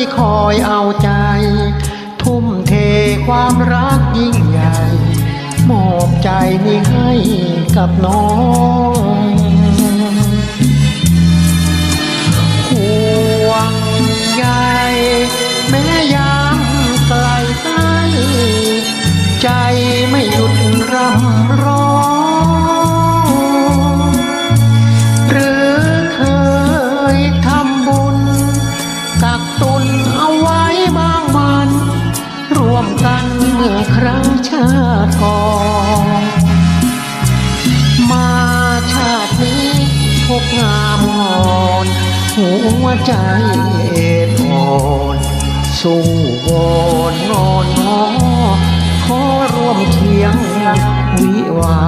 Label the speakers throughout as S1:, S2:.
S1: ที่คอยเอาใจ ทุ่มเทความรักยิ่งใหญ่ มอบใจนี้ให้กับน้องห่วงใยแม้ยามไกลใกลใจไม่หยุดรำร้อง อครั้งชาติก่อนมาชาตินี้พบงามงอนหัวใจเอ็นอ่อนสู้วอนงอนงอขอร่วมเคียงวิวา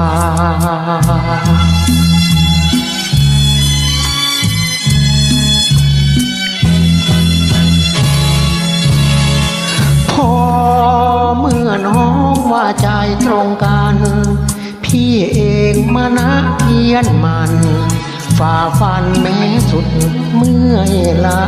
S1: ว่าใจตรงกัน พี่เองมานะเพียนมัน ฝ่าฟันแม้สุดเมื่อยล้า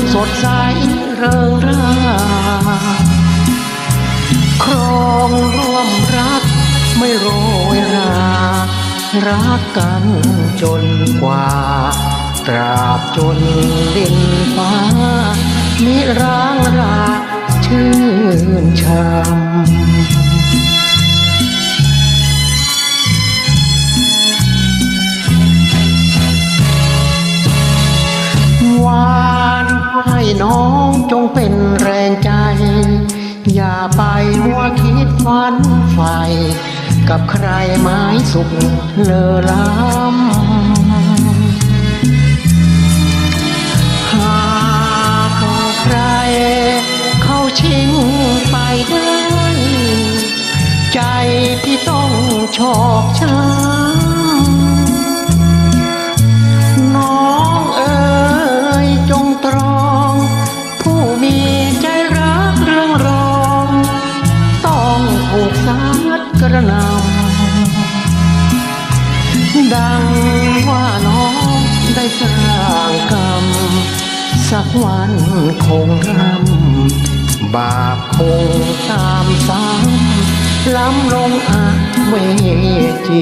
S1: งสดใสเริงร่าครองร่วมรักไม่โรยรา รักกันจนกว่า ตราบจนดินฟ้ามิร้างราชื่นชม เป็นแรงใจ อย่าไปมัวคิดฝันใฝ่กับใครไม้สุขเลอล้ำหากใคร เข้าชิงไปได้ ใจพี่ต้องชอกช้ำ สร้างกรรม สักวันคงรำบาปคงตามซ้ำล้ำลงอาเวจี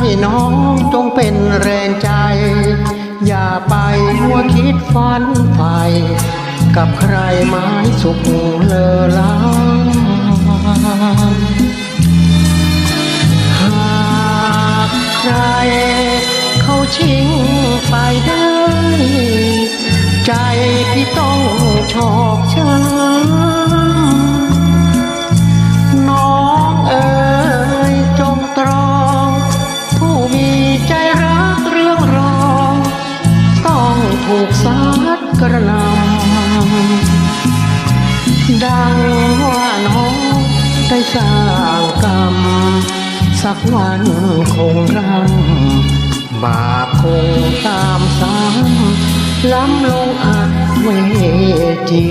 S1: ให้น้องจงเป็นแรงใจ อย่าไปหัวคิดฝันไฟกับใครไม้สุขเลอล้ำหากใครเขาชิงไปได้ ใจพี่ต้องชอกช้ำ กสัดกระนำดังว่าน้องได้สร้างกรรม สักวันคงรำบาปคงตามซ้ำล้ำลงอัดเวจี